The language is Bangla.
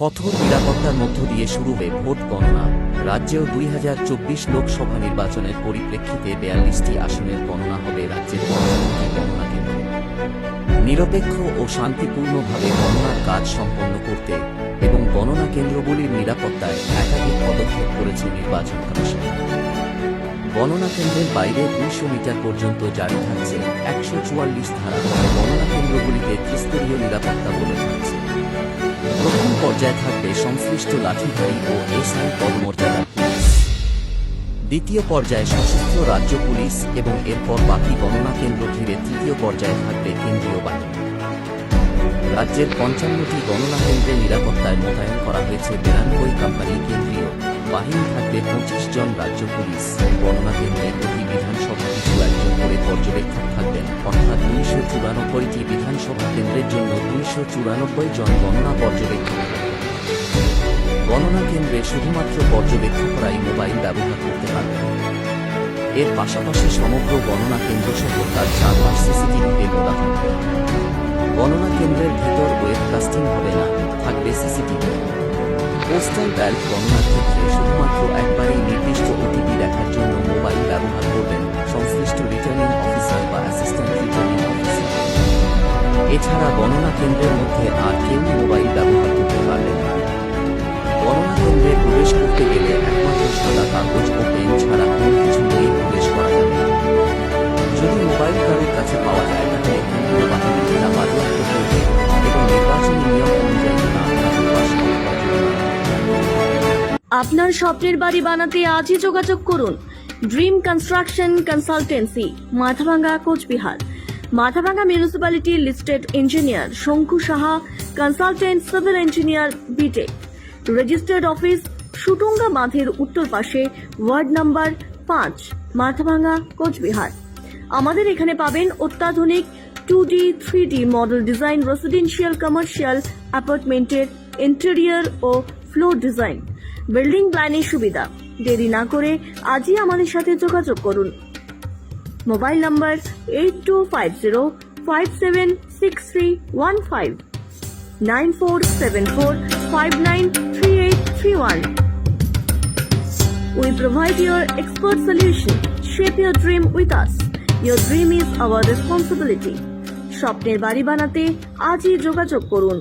কঠোর নিরাপত্তার মধ্য দিয়ে শুরু হয়ে ভোট গণনা। রাজ্যেও দুই হাজার চব্বিশ লোকসভা নির্বাচনের পরিপ্রেক্ষিতে বেয়াল্লিশটি আসনের গণনা হবে রাজ্যের গণনা কেন্দ্রে। নিরপেক্ষ ও শান্তিপূর্ণভাবে গণনার কাজ সম্পন্ন করতে এবং গণনা কেন্দ্রগুলির নিরাপত্তায় একাধিক পদক্ষেপ করেছে নির্বাচন কমিশন। গণনা কেন্দ্রের বাইরে দুইশো মিটার পর্যন্ত জারি থাকছে একশো চুয়াল্লিশ ধারা। গণনা কেন্দ্রগুলিতে ত্রিস্তরীয় নিরাপত্তা বলে থাকছে। পর্যায়ে থাকবে সংশ্লিষ্ট লাঠিধারী ও এসআই পদমর্যাদার পুলিশ দ্বিতীয় পর্যায়ে সশস্ত্র রাজ্য পুলিশ এবং এরপর বাকি গণনা কেন্দ্র ঘিরে তৃতীয় পর্যায়ে থাকবে কেন্দ্রীয় বাহিনী। রাজ্যের পঞ্চান্নটি গণনা কেন্দ্রে নিরাপত্তায় মোতায়েন করা হয়েছে বিরানব্বই কোম্পানি কেন্দ্রীয়। বাহিনী থাকবে পঁচিশ জন রাজ্য পুলিশ। গণনা কেন্দ্রের প্রতি বিধানসভা কিছু একজন করে পর্যবেক্ষক থাকবেন। অর্থাৎ দুইশো চুরানব্বইটি বিধানসভা কেন্দ্রের জন্য দুইশো চুরানব্বই জন গণনা পর্যবেক্ষক। গণনা কেন্দ্রে শুধুমাত্র পর্যবেক্ষকরাই মোবাইল ব্যবহার করতে পারবেন এর পাশাপাশি সমগ্র গণনা কেন্দ্র সহ তার চারপাশ সিসিটিভিতে মোড়া থাকবে গণনা কেন্দ্রের ভিতর ওয়েবকাস্টিং হবে না, থাকবে সিসিটিভি পোস্টাল ব্যালট গণনার ক্ষেত্রে শুধুমাত্র একবারই নির্দিষ্ট ওটিপি দেখার জন্য মোবাইল ব্যবহার করবেন সংশ্লিষ্ট রিটার্নিং অফিসার বা অ্যাসিস্ট্যান্ট রিটার্নিং অফিসার। এছাড়া গণনা কেন্দ্রের মধ্যে আর কেউ মোবাইল আপনার স্বপ্নের বাড়ি বানাতে আজই যোগাযোগ করুন। Dream construction consultancy Mathabhanga, Cooch Behar. Mathabhanga municipality listed engineer Shanku Saha consultant civil engineer BTech registered office Sutunga বাঁধের উত্তর পাশে ওয়ার্ড নাম্বার পাঁচ, মাথাভাঙ্গা, কোচবিহার। আমাদের এখানে পাবেন অত্যাধুনিক two D three D model design residential commercial অ্যাপার্টমেন্টের ইন্টেরিয়র ও ফ্লোর ডিজাইন বিল্ডিং প্ল্যানের সুবিধা দেরি না করে আজই আমাদের সাথে যোগাযোগ করুন mobile number eight two five zero five seven six three one five nine four seven four five nine three eight three one We provide your expert solution. Shape your dream with us. Your dream is our responsibility. স্বপ্নের বাড়ি বানাতে আজই যোগাযোগ করুন